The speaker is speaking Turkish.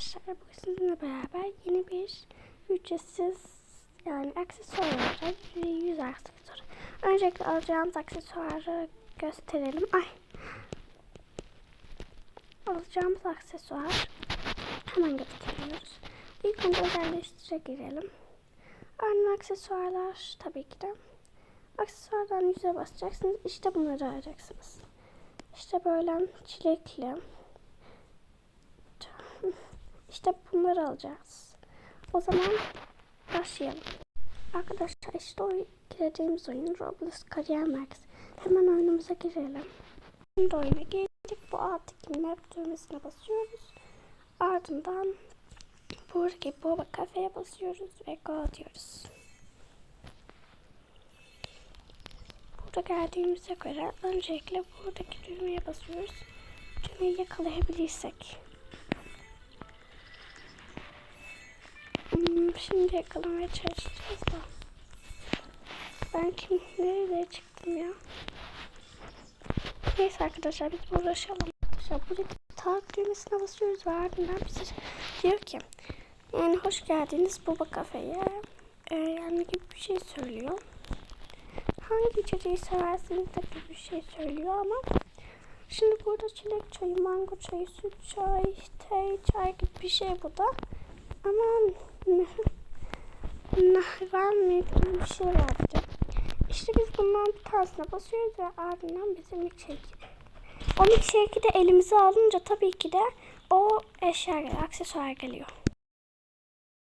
arkadaşlar. Bugün sizinle beraber yeni bir ücretsiz yani aksesuar alacağız. Yüz aksesuarı. Öncelikle alacağımız aksesuarı gösterelim. Ay. Alacağımız aksesuar hemen gösteriyoruz. İlk önce özelleştire girelim. Ardından aksesuarlar tabii ki de. Aksesuardan yüze basacaksınız. İşte bunları arayacaksınız. İşte böyle çilekli, işte bunları alacağız. O zaman başlayalım. Arkadaşlar işte o gireceğimiz oyun Roblox Kariyer Merkezi. Hemen oyunumuza girelim. Şimdi oyuna girdik. Bu alttaki map düğmesine basıyoruz. Ardından buradaki Boba kafeye basıyoruz ve go diyoruz. Burada geldiğimize göre öncelikle buradaki düğmeye basıyoruz. Düğmeyi yakalayabilirsek. Hmm, şimdi yakalamaya çalışacağız da. Ben kim nereye çıktım ya? Neyse arkadaşlar biz uğraşalım. Arkadaşlar buradaki takip düğmesine basıyoruz ve ardından bize diyor ki yani hoş geldiniz Baba Kafe'ye. Ee, yani gibi bir şey söylüyor. Hangi içeceği seversiniz de bir şey söylüyor ama Şimdi burada çilek çayı, mango çayı, süt çay, tey çay gibi bir şey bu da. Ama mı gibi bir şey vardı. İşte biz bundan bir basıyoruz ve ardından bizim milkshake. O milkshake'i de elimize alınca tabii ki de o eşya, aksesuar geliyor.